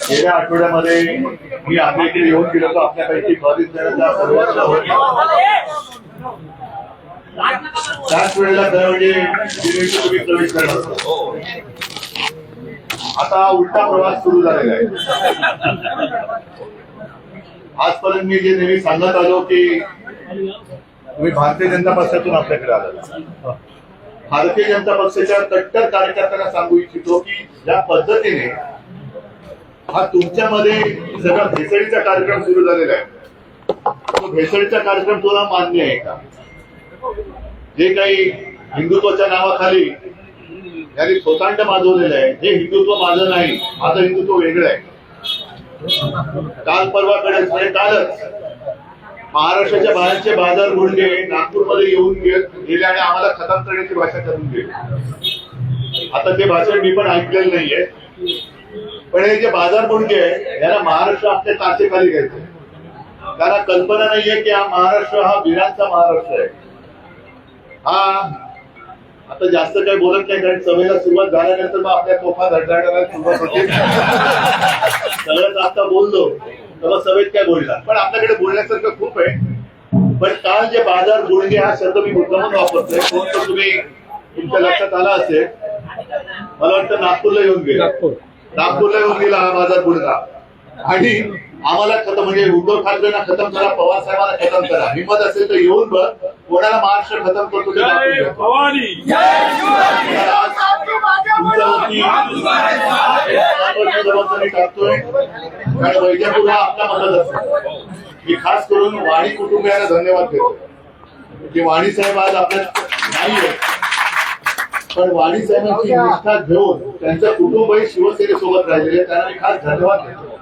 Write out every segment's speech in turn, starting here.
गेल्या आठवड्यामध्ये मी आम्ही आपल्याकडे येऊन गेलो होतो आपल्यापैकी बरीच त्याच वेळेला दरवेळी दिल्लीत तुम्ही प्रवेश करत होता. आता उलटा प्रवास सुरू झालेला आहे आजपर्यंत मी जे नेहमी सांगत आलो की तुम्ही भारतीय जनता पक्षातून आपल्याकडे आला भारतीय जनता पक्षाच्या कट्टर कार्यकर्त्यांना सांगू इच्छितो की ज्या पद्धतीने हा तुमच्यामध्ये सगळा भेसळीचा कार्यक्रम सुरू झालेला आहे. तो भेसळीचा कार्यक्रम तुला मान्य आहे का? जे काही हिंदुत्वाच्या नावाखाली यांनी स्वतंड माजवलेलं आहे हे हिंदुत्व माझं नाही माझं हिंदुत्व वेगळं आहे. काल परवाकडे म्हणजे कालच. महाराष्ट्राच्या बाहेरचे बाजार गुंडे नागपूरमध्ये येऊन गेले आणि आम्हाला खतम करण्याची भाषा करून गेले आता ते भाषण मी पण ऐकलेलं नाहीये. पण हे जे बाजार गुंडे याला महाराष्ट्र आपल्या तासेखाली घ्यायचे त्याला कल्पना नाहीये की हा महाराष्ट्र हा वीरांचा महाराष्ट्र आहे. हा आता जास्त काही बोलत नाही कारण सभेला सुरुवात झाल्यानंतर मग आपल्या तोफा धडधडायला सुरुवात होते. सगळंच आता बोललो. तेव्हा सभेत काय बोलणार? पण आपल्याकडे बोलण्यासारखं खूप आहे. पण काल जे बाजार गुडघे हा शब्द मी मुद्दामून वापरतोय. कोण तर तुम्ही तुमच्या लक्षात आला असेल. मला वाटतं नागपूरला येऊन गेला. नागपूरला येऊन गेला हा बाजार गुडघा आणि आम्हाला खतम म्हणजे उद्धव ठाकरेंना खतम करा पवार साहेबांना खतम करा. हिंमत असेल तर येऊन बघ. कोणाला महाराष्ट्र खतम करतो ते दाखवून द्या. भवानी आज तुमच्यावरती तुमच्यावरती जबाबदारी टाकतोय. कारण वैजापूर हा आपला मतदारसंघ मी खास करून वाणी कुटुंबियांना धन्यवाद देतो. की वाणी साहेब आज आपल्यात नाहीये. पण वाणी साहेबांची निष्ठा घेऊन त्यांचं कुटुंबही शिवसेनेसोबत राहिलेले. त्यांना मी खास धन्यवाद देतो.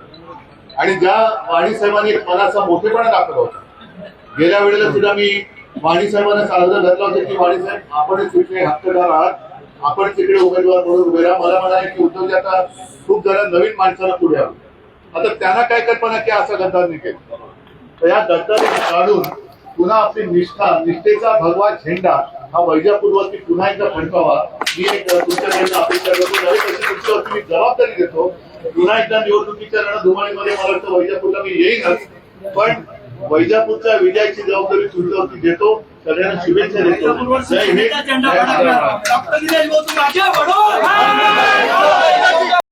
आणि ज्या वाणी साहेबांनी मनाचा मोठेपणा दाखवला होता गेल्या वेळेला सुद्धा मी वाणी साहेबांना सार्वजन घातलं होतं की वाणी साहेब आपणच तिकडे हक्कदार आहात. आपण तिकडे उमेदवार म्हणून उभे राहा. मला म्हणाले की उद्धवजी आता खूप जण नवीन माणसाला पुढे आलो. आता त्यांना काय कल्पना की असा गद्दार निघेल? तर या गद्दारी काढून पुन्हा आपली निष्ठा निष्ठेचा भगवा झेंडा हा वैजापूरवरती पुन्हा एकदा फडकावा. मी एक तुमच्याकडनं अपेक्षा करतो. नवीन तशी तुमच्यावरती मी जबाबदारी देतो पुन्हा एकदा निवडणुकीच्या रणधुमाळीमध्ये मला वाटतं वैजापूरला मी येईनच. पण वैजापूरच्या विजयाची जबाबदारी तुमच्यावरती घेतो. सगळ्यांना शुभेच्छा देतो जय हिंद. डॉक्टर